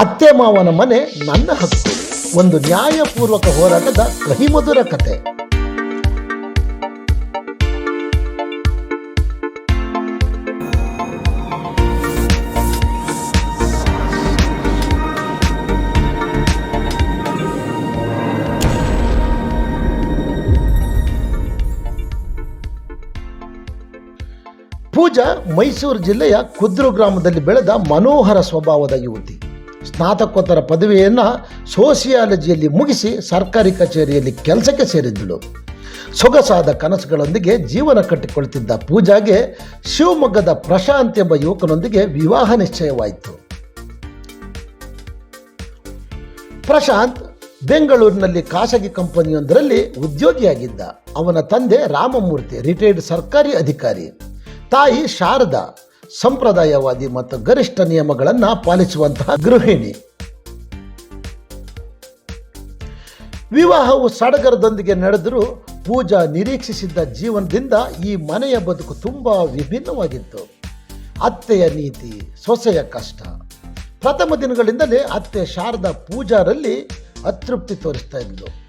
ಅತ್ತೆ ಮಾವನ ಮನೆ ನನ್ನ ಹಕ್ಕು. ಒಂದು ನ್ಯಾಯಪೂರ್ವಕ ಹೋರಾಟದ ಕಹಿಮಧುರ ಕತೆ. ಪೂಜಾ ಮೈಸೂರು ಜಿಲ್ಲೆಯ ಕುದ್ರು ಗ್ರಾಮದಲ್ಲಿ ಬೆಳೆದ ಮನೋಹರ ಸ್ವಭಾವದ ಯುವತಿ. ಸ್ನಾತಕೋತ್ತರ ಪದವಿಯನ್ನು ಸೋಷಿಯಾಲಜಿಯಲ್ಲಿ ಮುಗಿಸಿ ಸರ್ಕಾರಿ ಕಚೇರಿಯಲ್ಲಿ ಕೆಲಸಕ್ಕೆ ಸೇರಿದ್ದಳು. ಸೊಗಸಾದ ಕನಸುಗಳೊಂದಿಗೆ ಜೀವನ ಕಟ್ಟಿಕೊಳ್ತಿದ್ದ ಪೂಜಾಗೆ ಶಿವಮೊಗ್ಗದ ಪ್ರಶಾಂತ್ ಎಂಬ ಯುವಕನೊಂದಿಗೆ ವಿವಾಹ ನಿಶ್ಚಯವಾಯಿತು. ಪ್ರಶಾಂತ್ ಬೆಂಗಳೂರಿನಲ್ಲಿ ಖಾಸಗಿ ಕಂಪನಿಯೊಂದರಲ್ಲಿ ಉದ್ಯೋಗಿಯಾಗಿದ್ದ. ಅವನ ತಂದೆ ರಾಮಮೂರ್ತಿ ರಿಟೈರ್ಡ್ ಸರ್ಕಾರಿ ಅಧಿಕಾರಿ. ತಾಯಿ ಶಾರದಾ ಸಂಪ್ರದಾಯವಾದಿ ಮತ್ತು ಗರಿಷ್ಠ ನಿಯಮಗಳನ್ನು ಪಾಲಿಸುವಂತಹ ಗೃಹಿಣಿ. ವಿವಾಹವು ಸಡಗರದೊಂದಿಗೆ ನಡೆದರೂ ಪೂಜಾ ನಿರೀಕ್ಷಿಸಿದ್ದ ಜೀವನದಿಂದ ಈ ಮನೆಯ ಬದುಕು ತುಂಬ ವಿಭಿನ್ನವಾಗಿತ್ತು. ಅತ್ತೆಯ ನೀತಿ, ಸೊಸೆಯ ಕಷ್ಟ. ಪ್ರಥಮ ದಿನಗಳಿಂದಲೇ ಅತ್ತೆ ಶಾರದಾ ಪೂಜಾರಲ್ಲಿ ಅತೃಪ್ತಿ ತೋರಿಸ್ತಾ ಇದ್ಲು.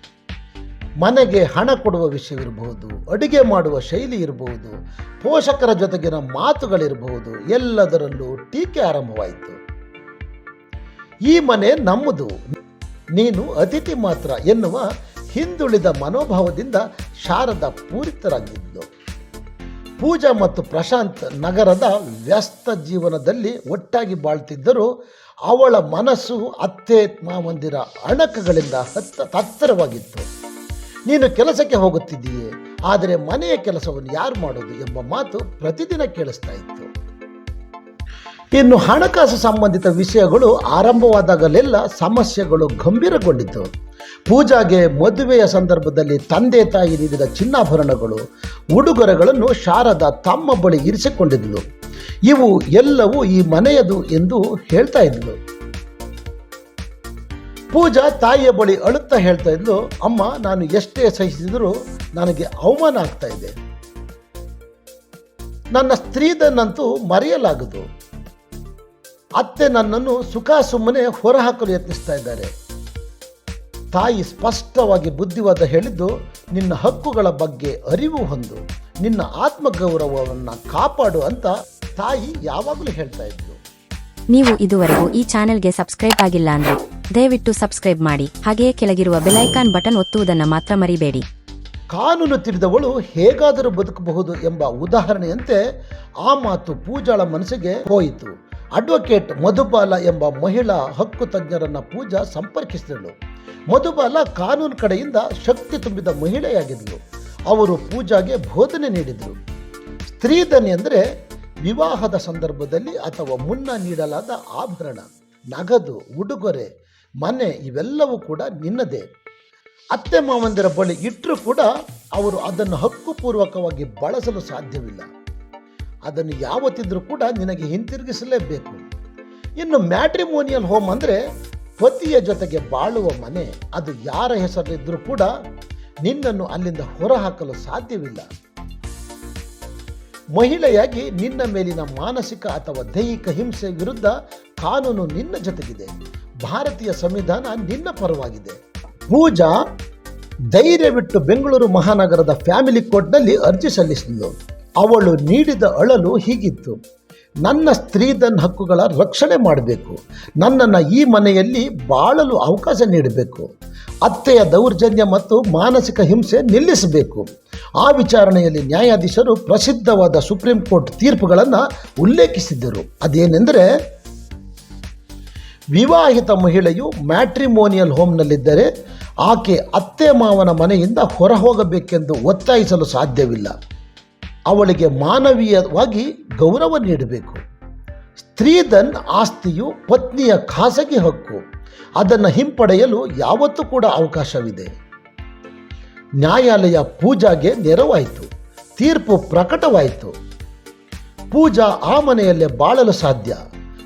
ಮನೆಗೆ ಹಣ ಕೊಡುವ ವಿಷಯವಿರಬಹುದು, ಅಡುಗೆ ಮಾಡುವ ಶೈಲಿ ಇರಬಹುದು, ಪೋಷಕರ ಜೊತೆಗಿನ ಮಾತುಗಳಿರಬಹುದು, ಎಲ್ಲದರಲ್ಲೂ ಟೀಕೆ ಆರಂಭವಾಯಿತು. ಈ ಮನೆ ನಮ್ಮದು. ನೀನು ಅತಿಥಿ ಮಾತ್ರ ಎನ್ನುವ ಹಿಂದುಳಿದ ಮನೋಭಾವದಿಂದ ಶಾರದ ಪೂರಿತರಾಗಿದ್ದು ಪೂಜಾ ಮತ್ತು ಪ್ರಶಾಂತ್ ನಗರದ ವ್ಯಸ್ತ ಜೀವನದಲ್ಲಿ ಒಟ್ಟಾಗಿ ಬಾಳ್ತಿದ್ದರೂ ಅವಳ ಮನಸ್ಸು ಅತ್ತೆ ಮಾವಂದಿರ ಅಣಕಗಳಿಂದ ಹತ್ತ ತತ್ತರವಾಗಿತ್ತು. ನೀನು ಕೆಲಸಕ್ಕೆ ಹೋಗುತ್ತಿದ್ದೀಯೆ, ಆದರೆ ಮನೆಯ ಕೆಲಸವನ್ನು ಯಾರು ಮಾಡೋದು ಎಂಬ ಮಾತು ಪ್ರತಿದಿನ ಕೇಳಿಸ್ತಾ ಇತ್ತು. ಇನ್ನು ಹಣಕಾಸು ಸಂಬಂಧಿತ ವಿಷಯಗಳು ಆರಂಭವಾದಾಗಲೆಲ್ಲ ಸಮಸ್ಯೆಗಳು ಗಂಭೀರಗೊಂಡಿತು ಪೂಜಾಗೆ ಮದುವೆಯ ಸಂದರ್ಭದಲ್ಲಿ ತಂದೆ ತಾಯಿ ನೀಡಿದ ಚಿನ್ನಾಭರಣಗಳು, ಉಡುಗೊರೆಗಳನ್ನು ಶಾರದ ತಮ್ಮ ಬಳಿ ಇರಿಸಿಕೊಂಡಿದ್ಲು. ಇವು ಎಲ್ಲವೂ ಈ ಮನೆಯದು ಎಂದು ಹೇಳ್ತಾ ಇದ್ಲು. ಪೂಜಾ ತಾಯಿಯ ಬಳಿ ಅಳುತ್ತಾ ಹೇಳ್ತಾ ಇದ್ದು ಅಮ್ಮ, ನಾನು ಎಷ್ಟೇ ಸಹಿಸಿದರೂ ನನಗೆ ಅವಮಾನ ಆಗ್ತಾ ಇದೆ. ನನ್ನ ಸ್ತ್ರೀದನ್ನಂತೂ ಮರೆಯಲಾಗದು. ಅತ್ತೆ ನನ್ನನ್ನು ಸುಖ ಸುಮ್ಮನೆ ಹೊರಹಾಕಲು ಯತ್ನಿಸ್ತಾ ಇದ್ದಾರೆ. ತಾಯಿ ಸ್ಪಷ್ಟವಾಗಿ ಬುದ್ಧಿವಾದ ಹೇಳಿದ್ದು, ನಿನ್ನ ಹಕ್ಕುಗಳ ಬಗ್ಗೆ ಅರಿವು ಹೊಂದು, ನಿನ್ನ ಆತ್ಮಗೌರವವನ್ನು ಕಾಪಾಡು ಅಂತ ತಾಯಿ ಯಾವಾಗಲೂ ಹೇಳ್ತಾ ಇದ್ಲು. ನೀವು ಇದುವರೆಗೂ ಈ ಚಾನೆಲ್ಗೆ ಸಬ್ಸ್ಕ್ರೈಬ್ ಆಗಿಲ್ಲ ಅಂದ್ರೆ ದಯವಿಟ್ಟು ಸಬ್ಸ್ಕ್ರೈಬ್ ಮಾಡಿ. ಹಾಗೆಯೇ ಕೆಳಗಿರುವ ಬೆಲೈಕಾನ್ ಬಟನ್ ಒತ್ತುವುದನ್ನ ಮಾತ್ರ ಮರಿಬೇಡಿ. ಕಾನೂನು ತಿಳಿದವಳು ಹೇಗಾದರೂ ಬದುಕಬಹುದು ಎಂಬ ಉದಾಹರಣೆಯಂತೆ ಆ ಮಾತು ಪೂಜಾಳ ಮನಸ್ಸಿಗೆ ಹೋಯಿತು. ಅಡ್ವೊಕೇಟ್ ಮಧುಬಾಲ ಎಂಬ ಮಹಿಳಾ ಹಕ್ಕು ತಜ್ಞರನ್ನ ಪೂಜಾ ಸಂಪರ್ಕಿಸಿದಳು. ಮಧುಬಾಲ ಕಾನೂನು ಕಡೆಯಿಂದ ಶಕ್ತಿ ತುಂಬಿದ ಮಹಿಳೆಯಾಗಿದ್ದಳು. ಅವರು ಪೂಜಾಗೆ ಬೋಧನೆ ನೀಡಿದರು. ಸ್ತ್ರೀಧನಿ ಅಂದರೆ ವಿವಾಹದ ಸಂದರ್ಭದಲ್ಲಿ ಅಥವಾ ಮುನ್ನ ನೀಡಲಾದ ಆಭರಣ, ನಗದು, ಉಡುಗೊರೆ, ಮನೆ ಇವೆಲ್ಲವೂ ಕೂಡ ನಿನ್ನದೇ. ಅತ್ತೆ ಮಾವಂದಿರ ಬಳಿ ಇಟ್ಟರೂ ಕೂಡ ಅವರು ಅದನ್ನು ಹಕ್ಕುಪೂರ್ವಕವಾಗಿ ಬಳಸಲು ಸಾಧ್ಯವಿಲ್ಲ. ಅದನ್ನು ಯಾವತ್ತಿದ್ರೂ ಕೂಡ ನಿನಗೆ ಹಿಂತಿರುಗಿಸಲೇಬೇಕು. ಇನ್ನು ಮ್ಯಾಟ್ರಿಮೋನಿಯಲ್ ಹೋಮ್ ಅಂದರೆ ಪತಿಯ ಜೊತೆಗೆ ಬಾಳುವ ಮನೆ, ಅದು ಯಾರ ಹೆಸರಿದ್ರೂ ಕೂಡ ನಿನ್ನನ್ನು ಅಲ್ಲಿಂದ ಹೊರಹಾಕಲು ಸಾಧ್ಯವಿಲ್ಲ. ಮಹಿಳೆಯಾಗಿ ನಿನ್ನ ಮೇಲಿನ ಮಾನಸಿಕ ಅಥವಾ ದೈಹಿಕ ಹಿಂಸೆ ವಿರುದ್ಧ ಕಾನೂನು ನಿನ್ನ ಜೊತೆಗಿದೆ. ಭಾರತೀಯ ಸಂವಿಧಾನ ನಿನ್ನ ಪರವಾಗಿದೆ. ಪೂಜಾ, ಧೈರ್ಯವಿಟ್ಟು ಬೆಂಗಳೂರು ಮಹಾನಗರದ ಫ್ಯಾಮಿಲಿ ಕೋರ್ಟ್ನಲ್ಲಿ ಅರ್ಜಿ ಸಲ್ಲಿಸಿದ್ಲು. ಅವಳು ನೀಡಿದ ಅಳಲು ಹೀಗಿತ್ತು. ನನ್ನ ಸ್ತ್ರೀಧನ್ ಹಕ್ಕುಗಳ ರಕ್ಷಣೆ ಮಾಡಬೇಕು. ನನ್ನನ್ನು ಈ ಮನೆಯಲ್ಲಿ ಬಾಳಲು ಅವಕಾಶ ನೀಡಬೇಕು. ಅತ್ತೆಯ ದೌರ್ಜನ್ಯ ಮತ್ತು ಮಾನಸಿಕ ಹಿಂಸೆ ನಿಲ್ಲಿಸಬೇಕು. ಆ ವಿಚಾರಣೆಯಲ್ಲಿ ನ್ಯಾಯಾಧೀಶರು ಪ್ರಸಿದ್ಧವಾದ ಸುಪ್ರೀಂ ಕೋರ್ಟ್ ತೀರ್ಪುಗಳನ್ನು ಉಲ್ಲೇಖಿಸಿದ್ದರು. ಅದೇನೆಂದರೆ, ವಿವಾಹಿತ ಮಹಿಳೆಯು ಮ್ಯಾಟ್ರಿಮೋನಿಯಲ್ ಹೋಮ್ನಲ್ಲಿದ್ದರೆ ಆಕೆ ಅತ್ತೆ ಮಾವನ ಮನೆಯಿಂದ ಹೊರಹೋಗಬೇಕೆಂದು ಒತ್ತಾಯಿಸಲು ಸಾಧ್ಯವಿಲ್ಲ. ಅವಳಿಗೆ ಮಾನವೀಯವಾಗಿ ಗೌರವ ನೀಡಬೇಕು. ಸ್ತ್ರೀಧನ್ ಆಸ್ತಿಯು ಪತ್ನಿಯ ಖಾಸಗಿ ಹಕ್ಕು. ಅದನ್ನು ಹಿಂಪಡೆಯಲು ಯಾವತ್ತೂ ಕೂಡ ಅವಕಾಶವಿದೆ. ನ್ಯಾಯಾಲಯ ಪೂಜಾಗೆ ನೆರವಾಯಿತು. ತೀರ್ಪು ಪ್ರಕಟವಾಯಿತು. ಪೂಜಾ ಆ ಮನೆಯಲ್ಲೇ ಬಾಳಲು ಸಾಧ್ಯ.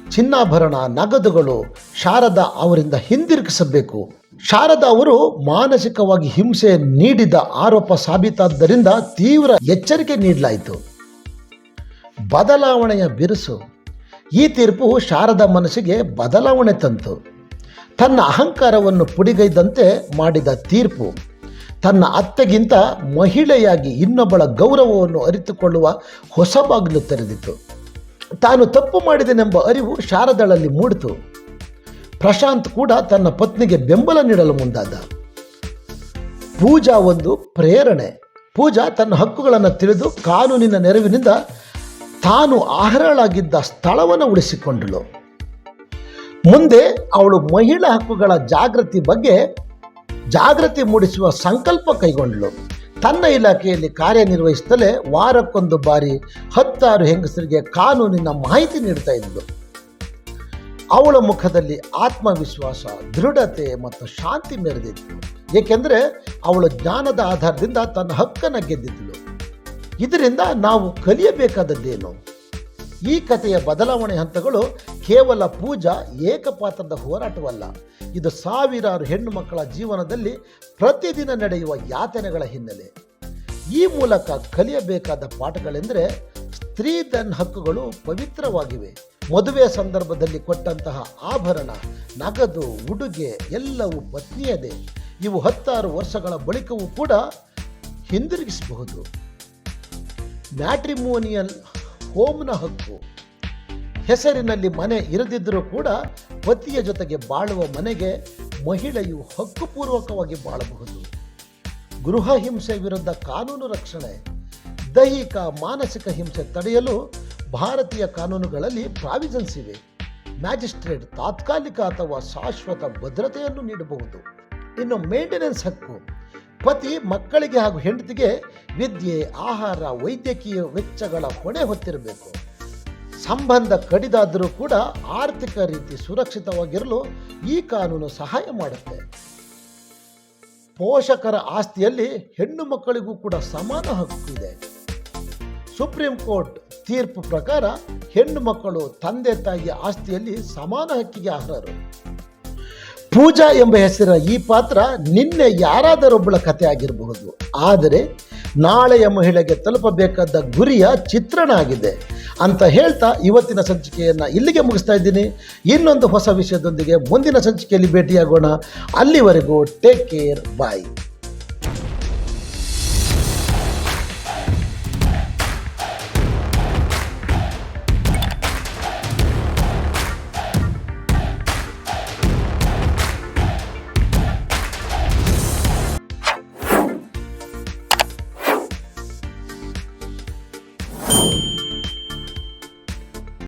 ಚಿನ್ನಾಭರಣ, ನಗದುಗಳು ಶಾರದಾ ಅವರಿಂದ ಹಿಂದಿರುಗಿಸಬೇಕು. ಶಾರದಾ ಅವರು ಮಾನಸಿಕವಾಗಿ ಹಿಂಸೆ ನೀಡಿದ ಆರೋಪ ಸಾಬೀತಾದ್ದರಿಂದ ತೀವ್ರ ಎಚ್ಚರಿಕೆ ನೀಡಲಾಯಿತು. ಬದಲಾವಣೆಯ ಬಿರುಸು. ಈ ತೀರ್ಪು ಶಾರದ ಮನಸ್ಸಿಗೆ ಬದಲಾವಣೆ ತಂತು. ತನ್ನ ಅಹಂಕಾರವನ್ನು ಪುಡಿಗೈದಂತೆ ಮಾಡಿದ ತೀರ್ಪು. ತನ್ನ ಅತ್ತೆಗಿಂತ ಮಹಿಳೆಯಾಗಿ ಇನ್ನೊಬ್ಬಳ ಗೌರವವನ್ನು ಅರಿತುಕೊಳ್ಳುವ ಹೊಸ ಬಾಗಿಲು ತೆರೆದಿತು ತಾನು ತಪ್ಪು ಮಾಡಿದೆನೆಂಬ ಅರಿವು ಶಾರದಳಲ್ಲಿ ಮೂಡಿತು. ಪ್ರಶಾಂತ್ ಕೂಡ ತನ್ನ ಪತ್ನಿಗೆ ಬೆಂಬಲ ನೀಡಲು ಮುಂದಾದ. ಪೂಜಾ ಒಂದು ಪ್ರೇರಣೆ. ಪೂಜಾ ತನ್ನ ಹಕ್ಕುಗಳನ್ನು ತಿಳಿದು ಕಾನೂನಿನ ನೆರವಿನಿಂದ ತಾನು ಅರ್ಹಳಾಗಿದ್ದ ಸ್ಥಳವನ್ನು ಉಳಿಸಿಕೊಂಡಳು. ಮುಂದೆ ಅವಳು ಮಹಿಳಾ ಹಕ್ಕುಗಳ ಜಾಗೃತಿ ಬಗ್ಗೆ ಜಾಗೃತಿ ಮೂಡಿಸುವ ಸಂಕಲ್ಪ ಕೈಗೊಂಡಳು. ತನ್ನ ಇಲಾಖೆಯಲ್ಲಿ ಕಾರ್ಯನಿರ್ವಹಿಸುತ್ತಲೇ ವಾರಕ್ಕೊಂದು ಬಾರಿ ಹತ್ತಾರು ಹೆಂಗಸರಿಗೆ ಕಾನೂನಿನ ಮಾಹಿತಿ ನೀಡ್ತಾ ಇದ್ಳು ಅವಳ ಮುಖದಲ್ಲಿ ಆತ್ಮವಿಶ್ವಾಸ, ದೃಢತೆ ಮತ್ತು ಶಾಂತಿ ಮೆರೆದಿತ್ತು ಏಕೆಂದರೆ ಅವಳು ಜ್ಞಾನದ ಆಧಾರದಿಂದ ತನ್ನ ಹಕ್ಕನ್ನು ಗೆದ್ದಿದ್ದಳು ಇದರಿಂದ ನಾವು ಕಲಿಯಬೇಕಾದದ್ದೇನು? ಈ ಕಥೆಯ ಬದಲಾವಣೆ ಹಂತಗಳು ಕೇವಲ ಪೂಜಾ, ಏಕಪಾತ್ರದ ಹೋರಾಟವಲ್ಲ. ಇದು ಸಾವಿರಾರು ಹೆಣ್ಣು ಮಕ್ಕಳ ಜೀವನದಲ್ಲಿ ಪ್ರತಿದಿನ ನಡೆಯುವ ಯಾತನೆಗಳ ಹಿನ್ನೆಲೆ. ಈ ಮೂಲಕ ಕಲಿಯಬೇಕಾದ ಪಾಠಗಳೆಂದರೆ ಸ್ತ್ರೀ ಧನ್ ಹಕ್ಕುಗಳು ಪವಿತ್ರವಾಗಿವೆ. ಮದುವೆ ಸಂದರ್ಭದಲ್ಲಿ ಕೊಟ್ಟಂತಹ ಆಭರಣ, ನಗದು, ಉಡುಗೆ ಎಲ್ಲವೂ ಪತ್ನಿಯದೇ. ಇವು ಹತ್ತಾರು ವರ್ಷಗಳ ಬಳಿಕವೂ ಕೂಡ ಹಿಂದಿರುಗಿಸಬಹುದು. ಮ್ಯಾಟ್ರಿಮೋನಿಯಲ್ ಹೋಮ್ನ ಹಕ್ಕು. ಹೆಸರಿನಲ್ಲಿ ಮನೆ ಇರದಿದ್ದರೂ ಕೂಡ ಪತಿಯ ಜೊತೆಗೆ ಬಾಳುವ ಮನೆಗೆ ಮಹಿಳೆಯು ಹಕ್ಕುಪೂರ್ವಕವಾಗಿ ಬಾಳಬಹುದು. ಗೃಹ ಹಿಂಸೆ ವಿರುದ್ಧ ಕಾನೂನು ರಕ್ಷಣೆ. ದೈಹಿಕ ಮಾನಸಿಕ ಹಿಂಸೆ ತಡೆಯಲು ಭಾರತೀಯ ಕಾನೂನುಗಳಲ್ಲಿ ಪ್ರಾವಿಜನ್ಸ್ ಇವೆ ಮ್ಯಾಜಿಸ್ಟ್ರೇಟ್ ತಾತ್ಕಾಲಿಕ ಅಥವಾ ಶಾಶ್ವತ ಭದ್ರತೆಯನ್ನು ನೀಡಬಹುದು. ಇನ್ನು ಮೇಂಟೆನೆನ್ಸ್ ಹಕ್ಕು. ಪತಿ ಮಕ್ಕಳಿಗೆ ಹಾಗೂ ಹೆಂಡತಿಗೆ ವಿದ್ಯೆ, ಆಹಾರ, ವೈದ್ಯಕೀಯ ವೆಚ್ಚಗಳ ಹೊಣೆ ಹೊತ್ತಿರಬೇಕು. ಸಂಬಂಧ ಕಡಿದಾದರೂ ಕೂಡ ಆರ್ಥಿಕ ರೀತಿ ಸುರಕ್ಷಿತವಾಗಿರಲು ಈ ಕಾನೂನು ಸಹಾಯ ಮಾಡುತ್ತೆ. ಪೋಷಕರ ಆಸ್ತಿಯಲ್ಲಿ ಹೆಣ್ಣು ಮಕ್ಕಳಿಗೂ ಕೂಡ ಸಮಾನ ಹಕ್ಕು ಇದೆ. ಸುಪ್ರೀಂ ಕೋರ್ಟ್ ತೀರ್ಪು ಪ್ರಕಾರ ಹೆಣ್ಣು ಮಕ್ಕಳು ತಂದೆ ತಾಯಿಯ ಆಸ್ತಿಯಲ್ಲಿ ಸಮಾನ ಹಕ್ಕಿಗೆ ಅರ್ಹರು. ಪೂಜಾ ಎಂಬ ಹೆಸರಿನ ಈ ಪಾತ್ರ ನಿನ್ನೆ ಯಾರಾದರೊಬ್ಬಳ ಕಥೆ ಆಗಿರಬಹುದು. ಆದರೆ ನಾಳೆಯ ಮಹಿಳೆಗೆ ತಲುಪಬೇಕಾದ ಗುರಿಯ ಚಿತ್ರಣ ಆಗಿದೆ ಅಂತ ಹೇಳ್ತಾ ಇವತ್ತಿನ ಸಂಚಿಕೆಯನ್ನು ಇಲ್ಲಿಗೆ ಮುಗಿಸ್ತಾ ಇದ್ದೀನಿ. ಇನ್ನೊಂದು ಹೊಸ ವಿಷಯದೊಂದಿಗೆ ಮುಂದಿನ ಸಂಚಿಕೆಯಲ್ಲಿ ಭೇಟಿಯಾಗೋಣ. ಅಲ್ಲಿವರೆಗೂ ಟೇಕ್ ಕೇರ್ ಬಾಯ್